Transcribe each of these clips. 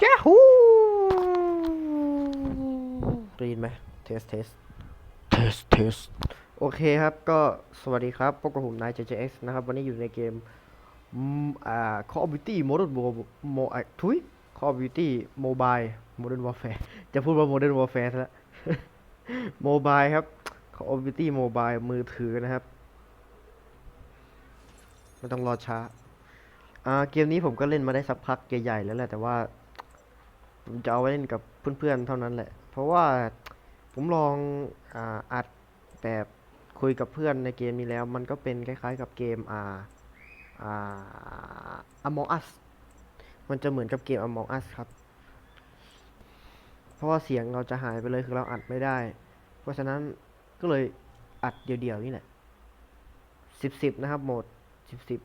แจ้ฮูได้ยินไหมเทสเทสเทสเทสโอเคครับก็สวัสดีครับพบกับผมนาย JJX นะครับ วันนี้อยู่ในเกมอืมอ่า Call of Duty Modern War โมอะทุย Call of Duty Mobile Modern Warfare จะพูดว่า Modern Warfare ซะแล้ว Mobile ครับ Call of Duty Mobile มือถือนะครับไม่ต้องรอช้า อ่า เกมนี้ผมก็เล่นมาได้สักพักใหญ่ๆแล้วแหละ แต่ว่า ผมจะเอาไว้เล่นกับเพื่อนๆเท่านั้นแหละ เพราะว่าผมลองอ,อัดแบบคุยกับเพื่อนในเกมนี้แล้ว มันก็เป็นคล้ายๆ กับเกมอ่าอ่า Among Us มันจะเหมือนกับเกม Among Us ครับ เพราะว่าเสียงเราจะหายไปเลยคือเราอัดไม่ได้ เพราะฉะนั้นก็เลยอัดเดี่ยวๆนี่แหละสิบสิบนะครับโหมดสิบสิบ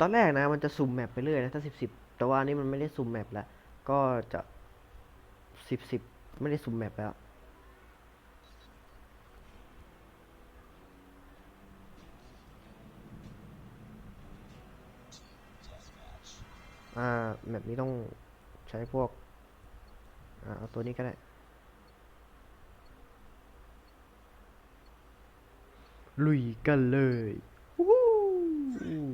ตอนแรกนะมันจะสุ่มแมปไปเรื่อยนะถ้าสิบสิบแต่ว่านนี้มันไม่ได้สุ่มแมปแล้ว ก็จะสิบสิบไม่ได้สุ่มแมปแล้วอ่าแมปนี้ต้องใช้พวกอ่าเอาตัวนี้ก็ได้ ลุยกันเลยวู้ฮู้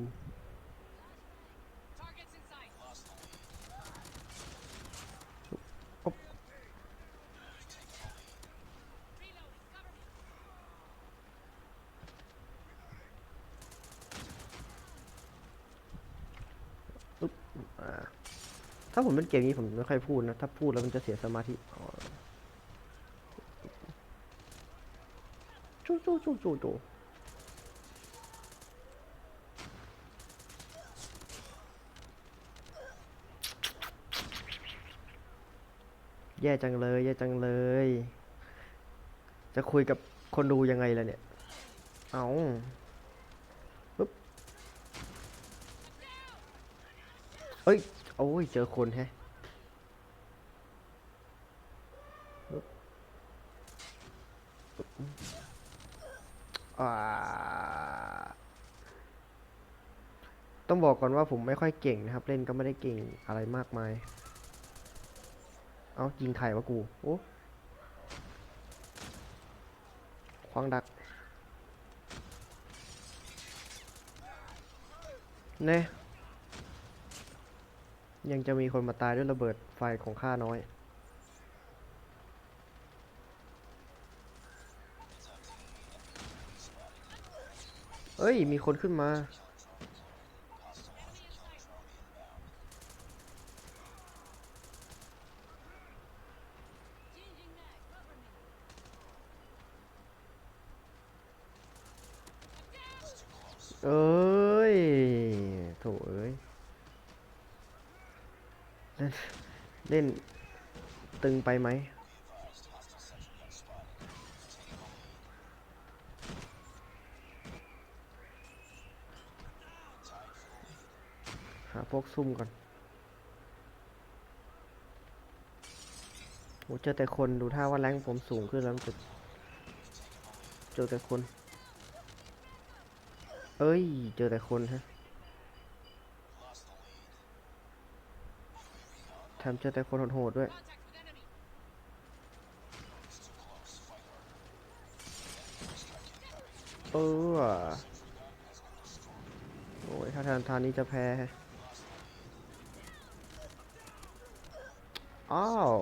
Targets in sight. อ๊อบ Reloading. Cover me. อ่า ถ้าผมเป็นเกมนี้ผมไม่ค่อยพูดนะ ถ้าพูดแล้วมันจะเสียสมาธิอ๋อจูจูจูจูจูแย่จังเลย แย่จังเลย จะคุยกับคนดูยังไงล่ะเนี่ย เอาปึ๊บเอ้ย โอ้ย เจอคนแฮะต้องบอกก่อนว่าผมไม่ค่อยเก่งนะครับ เล่นก็ไม่ได้เก่งอะไรมากมาย เอายิงไข่วะกู โอ้ควางดักเน่ย ยังจะมีคนมาตายด้วยระเบิดไฟของข้าน้อย เอ้ย มีคนขึ้นมา Changing mag. Cover me. เอ้ยโถเอ้ย เล่นเล่นตึงไปไหม หาพวกซุ่มก่อนโอ้เจอแต่คนดูท่าว่าแรงผมสูงขึ้นแล้วรู้สึกเจอแต่คน เอ้ย เจอแต่คนฮะแถมเจอแต่คนโหดๆด้วยเออโอ้ยถ้าทางทางนี้จะแพ้ฮะ อ้าว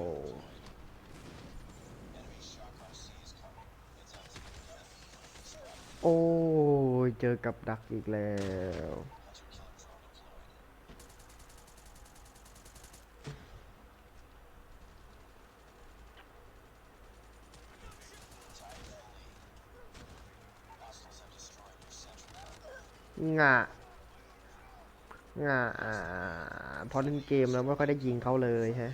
โอ้ย เจอกับดักอีกแล้ว งะงะอ่าพอเล่นเกมแล้วไม่ค่อยได้ยิงเขาเลยฮะ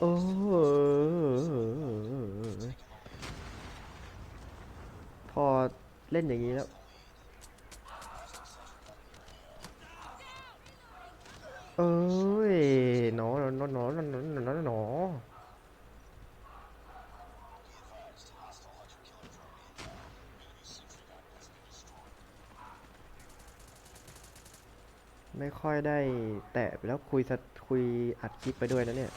โอพอเล่นอย่างนี้แล้ว เอ้ยหนอหนอหนอหนอหนอหนอหนอไม่ค่อยได้แตะแล้วคุยคุยอัดคลิปไปด้วยนะเนี่ย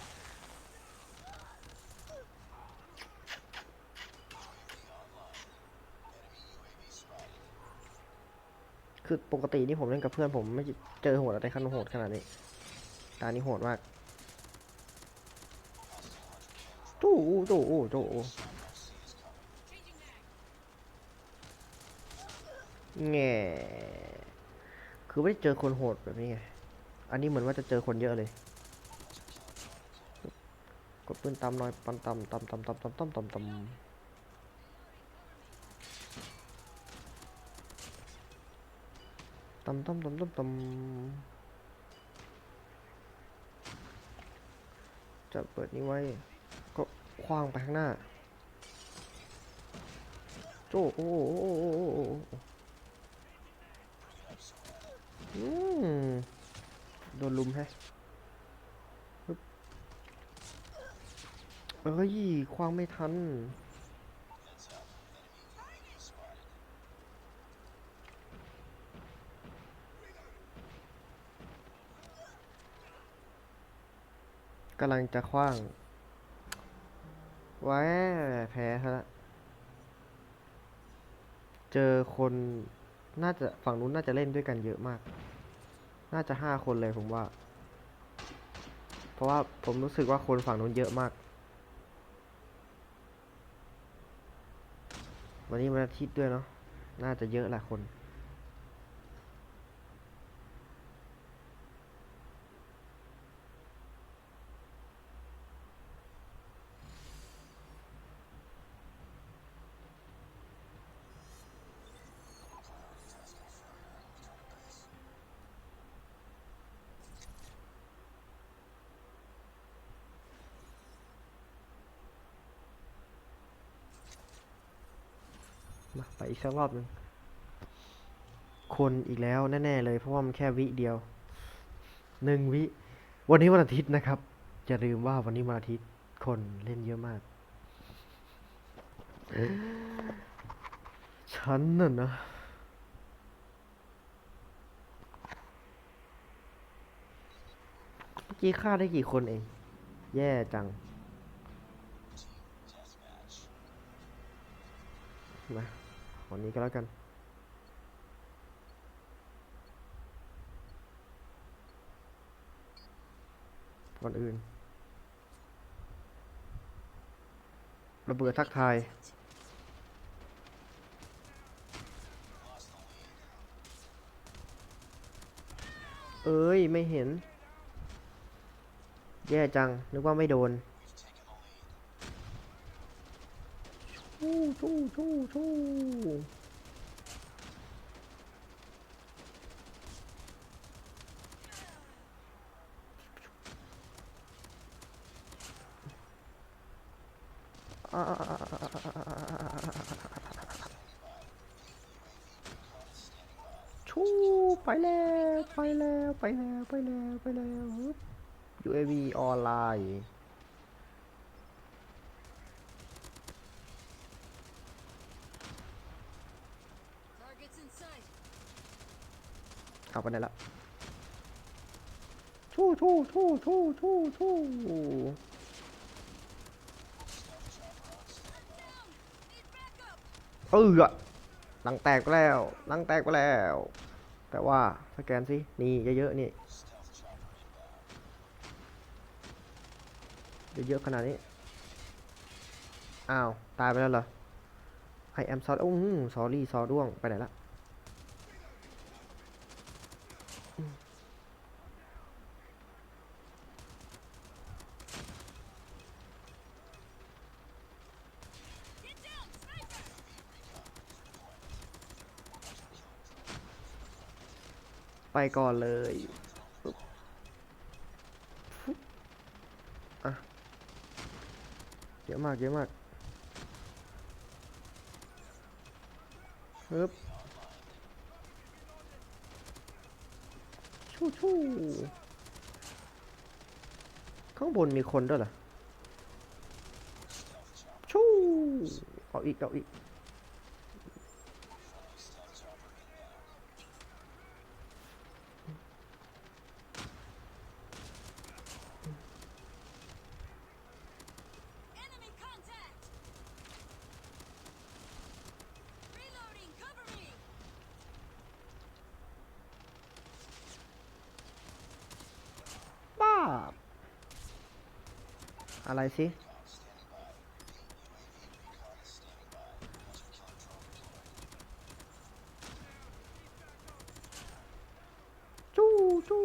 คือปกตินี่ผมเล่นกับเพื่อนผมไม่เจอโหดอะไรขั้นโหดขนาดนี้ ตานี้โหดมาก ตู้ตู้ตู้แง่คือไม่ได้เจอคนโหดแบบนี้ไง อันนี้เหมือนว่าจะเจอคนเยอะเลย กดปืนตามน่อยปันตำตำตำตำตำตำตำตำ ตำตำตำตำตำจะเปิดนี้ไว้ ก็คว้างไปข้างหน้า โจโอ้โอ้โอ้โอ้โอ้โอ้โดนลุมแฮะเอ้ยคว้างไม่ทันำลังจะคว้างไว้แพ้ซะละเจอคนน่าจะฝั่งนู้นน่าจะเล่นด้วยกันเยอะมาก น่าจะห้าคนเลยผมว่า เพราะว่าผมรู้สึกว่าคนฝั่งนู้นเยอะมาก วันนี้วันอาทิตย์ด้วยเนาะ น่าจะเยอะหละคน มาไปอีกสักรอบหนึ่งคนอีกแล้วแน่ๆเลยเพราะว่ามันแค่วิเดียวหนึ่งวิ วันนี้วันอาทิตย์นะครับจะลืมว่าวันนี้วันอาทิตย์คนเล่นเยอะมาก ฉันน่ะนะเมื่อกี้ฆ่าได้กี่คนเอง แย่จังมา วันนี้ก็แล้วกันก่อนอื่น ระเบิดทักทาย เอ้ย ไม่เห็น แย่จัง นึกว่าไม่โดน ทู่ทู่ทู่ทู่ชูไปแล้วไปแล้วไปแล้วไปแล้วไปแล้ว UAV ออนไลน์ Targets in sight. เอา ไปไหนละทู่ทู่ทู่ทู่ทู่ทู่ Need backup. เออหลังแตกไปแล้วหลังแตกไปแล้ว แต่ว่าสแกนสิ นี่เยอะๆนี่ เยอะๆขนาดนี้ อ้าว ตายไปแล้วเหรอ I am sorry โอ้โห sorry ซอร่วง ไปไหนละ ไปก่อนเลยอะเยอะมากเยอะมากปึ๊บชู่ชู่ข้างบนมีคนด้วยเหรอชู่เอาอีกเอาอีก อะไรสิ จู้จู้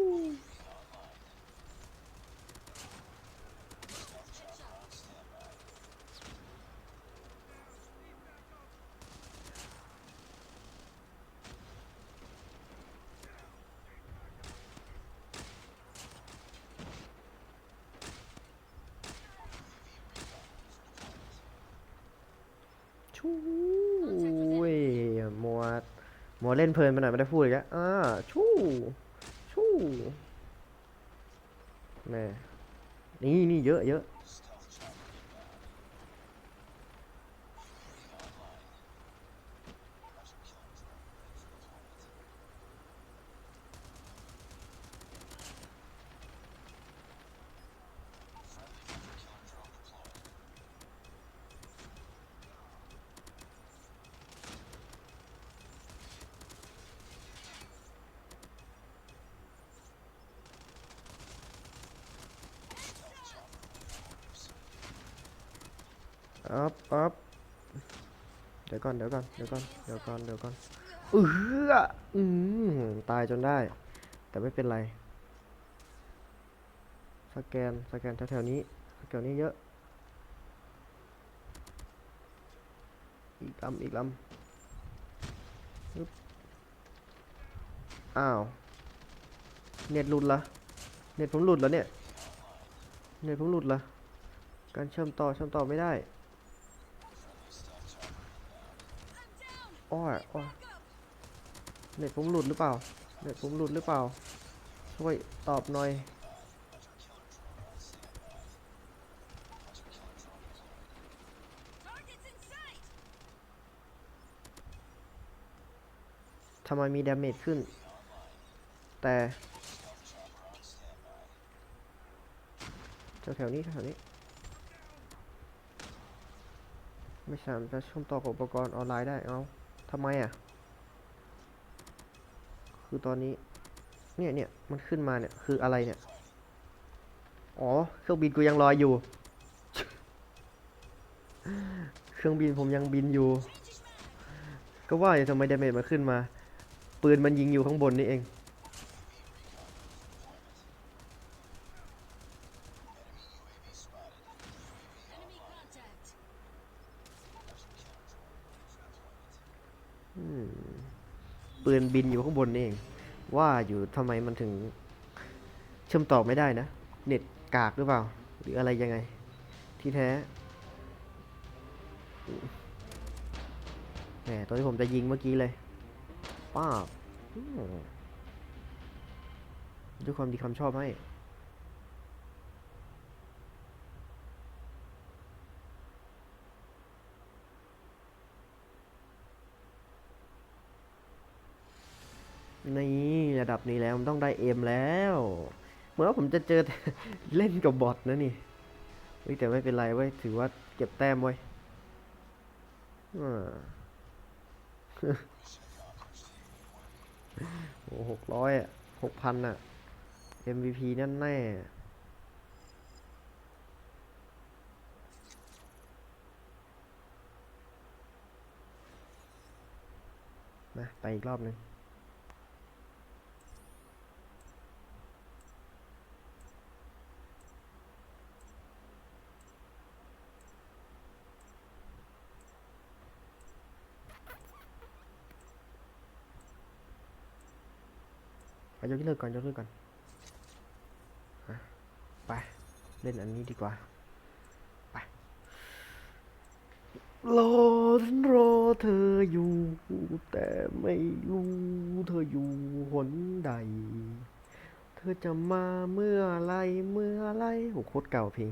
ชู้เว้ยมัวมัวเล่นเพลินไปหน่อยไม่ได้พูดอีกแล้วอ่าชู้ชู้แม่นี่นี่เยอะเยอะ อัพอัพเดี๋ยวก่อนเดี๋ยวก่อนเดี๋ยวก่อนเดี๋ยวก่อนเดี๋ยวก่อนเอออืมตายจนได้ แต่ไม่เป็นไร สแกนสแกนแถวๆนี้แถวๆนี้เยอะ อีกลำอีกลำปึ๊บอ้าว เน็ตหลุดละเน็ตผมหลุดแล้วเนี่ย เน็ตผมหลุดละการเชื่อมต่อเชื่อมต่อไม่ได้ อ้อยอ้อยเน็ตผมหลุดหรือเปล่า เน็ตผมหลุดหรือเปล่า ช่วยตอบหน่อย ทำไมมีดาเมจขึ้น แต่แถวๆนี้แถวๆนี้ ไม่สามารถเชื่อมต่อกับอุปกรณ์ออนไลน์ได้เอา ทำไมอะ คือตอนนี้ เนี่ยเนี่ยมันขึ้นมาเนี่ย คืออะไรเนี่ย อ๋อ เครื่องบินกูยังลอยอยู่ เครื่องบินผมยังบินอยู่ ก็ว่าอยู่ทำไมดาเมจมันขึ้นมา ปืนมันยิงอยู่ข้างบนนี่เอง ปืนบินอยู่ข้างบนนี่เอง ว่าอยู่ทำไมมันถึงเชื่อมต่อไม่ได้นะ เน็ตกากหรือเปล่า หรืออะไรยังไง ที่แท้แหมตอนที่ผมจะยิงเมื่อกี้เลย ป้าบด้วยความดีความชอบให้ นี่ระดับนี้แล้วมันต้องได้เอ็มแล้ว เหมื่อนว่าผมจะเจอ เล่นกับบอทนะนี่เฮ้ยแต่ไม่เป็นไรเว้ยถือว่าเก็บแต้มไว้อ่า โอ้หกร้อยอะหกพันอะ MVP แน่แน่ไปอีกรอบหนึ่ง ไปยกเลิกก่อนยกเลิกก่อนอไป เล่นอันนี้ดีกว่า ไปรอฉันรอเธออยู่ แต่ไม่รู้เธออยู่หนใด เธอจะมาเมื่อไรเมื่อไรโหโคตรเก่าเพลง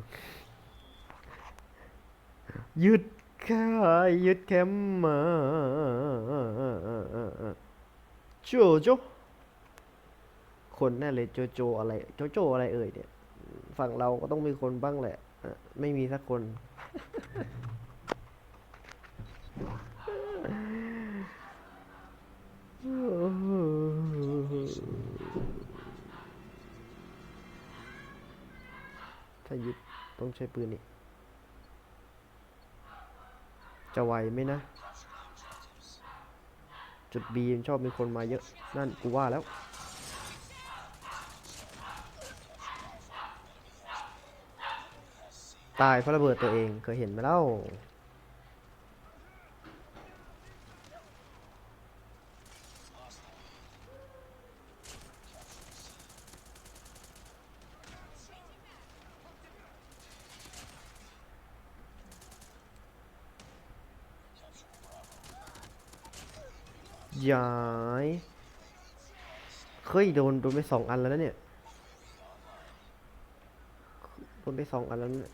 ยึดค่ายึดแค่มาโจโจ คนแน่เลยโจโจอะไรโจโจอะไรเอ่ยเนี่ยฝั่งเราก็ต้องมีคนบ้างแหละไม่มีสักคน ถ้ายึดต้องใช้ปืนนี่ จะไหวไหมนะ จุดบีมชอบมีคนมาเยอะ นั่นกูว่าแล้ว ตายเพราะระเบิดตัวเองเคยเห็นไหมเล่าย้ายเฮ้ยโดนโดนไปสองอันแล้วนะเนี่ยโดนไปสองอันแล้วเนี่ย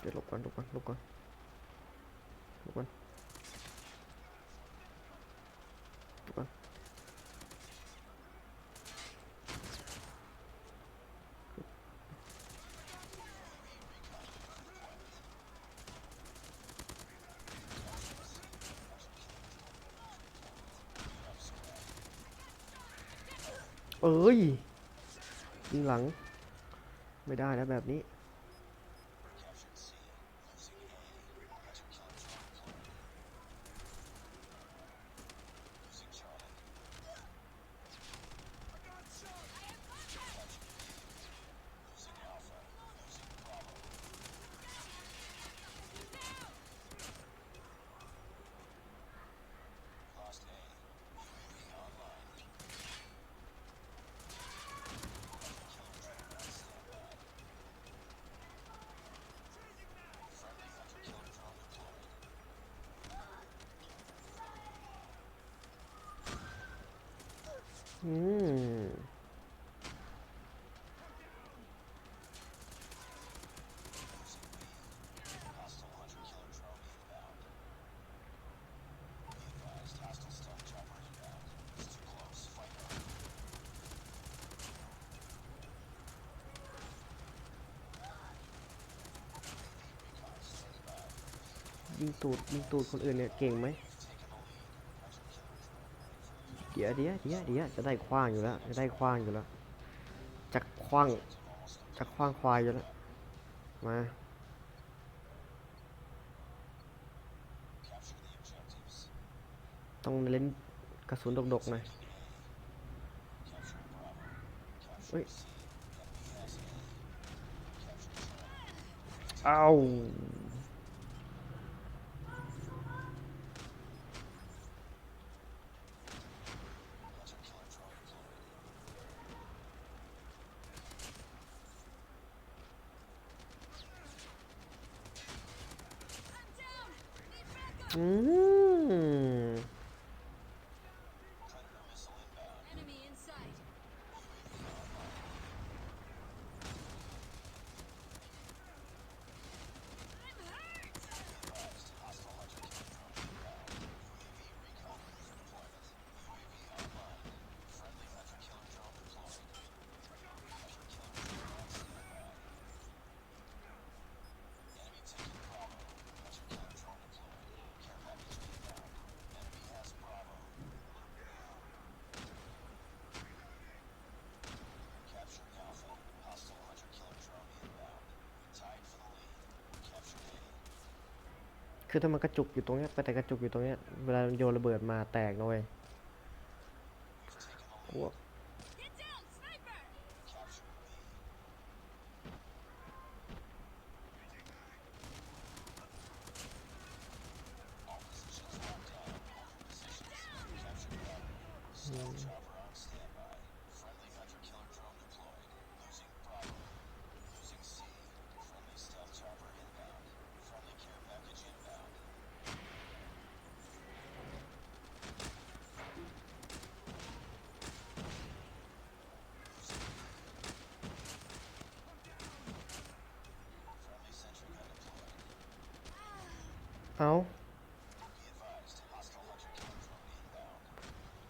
เดี๋ยวหลบก่อนหลบก่อนหลบก่อนหลบก่อนหลบก่อน เอ้ยยิงหลัง ไม่ได้แล้วแบบนี้ อืมยิงตูดยิงตูดคนอื่นเนี่ยเก่งไหม ดี๋ยวเดี๋ยวเดี๋ยวเดี๋ยวจะได้คว้างอยู่แล้ว จะได้คว้างอยู่แล้ว จะคว้าง จะคว้างควายอยู่แล้ว มา ต้องเล่นกระสุนดกๆหน่อยเฮ้ย เอา อื คือถ้ามันกระจุกอยู่ตรงเนี้ยไปแต่กระจุกอยู่ตรงเนี้ยเวลามันโยนระเบิดมาแตกนะเว้ยพวก เอา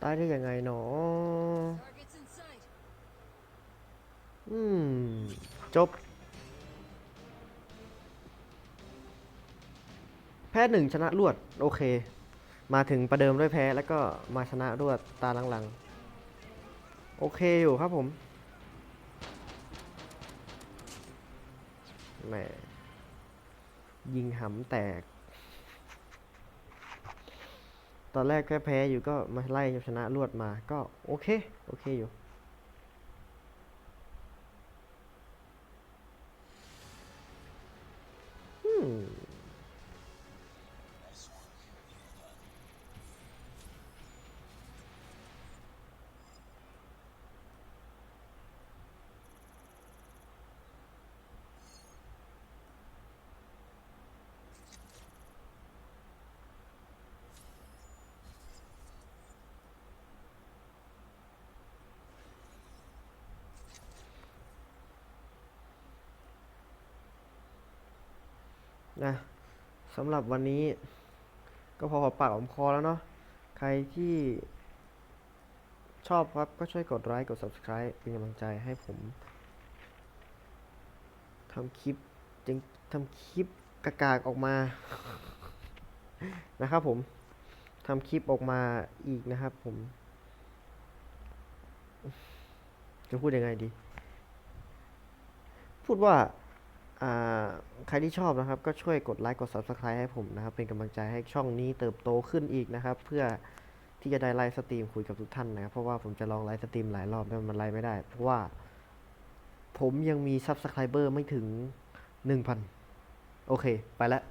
ตายได้ยังไงหนอ อืม จบแพพ้หนึ่งชนะรวด โอเค มาถึงประเดิมด้วยแพ้แล้วก็มาชนะรวดตาหลังๆ โอเคอยู่ครับผมแหมยิงหำแตก ตอนแรกแค่แพ้อยู่ก็มาไล่ชนะรวดมาก็โอเค โอเคอยู่ นะสำหรับวันนี้ ก็พอหอมปากหอมคอแล้วเนาะใครที่ชอบครับก็ช่วยกดไลค์กด subscribe เป็นกำลังใจให้ผมทำคลิปจึงทำคลิปกากากออกมานะครับผมทำคลิปออกมาอีกนะครับผม จะพูดยังไงดี พูดว่า ใครที่ชอบนะครับก็ช่วยกดไลค์กด Subscribe ให้ผมนะครับ เป็นกำลังใจให้ช่องนี้เติบโตขึ้นอีกนะครับ เพื่อที่จะได้ไลฟ์สตรีมคุยกับทุกท่านนะครับ เพราะว่าผมจะลองไลฟ์สตรีมหลายรอบแต่มันไลฟ์ไม่ได้ เพราะว่า ผมยังมี Subscriber ไม่ถึง 1,000 โอเค ไปแล้ว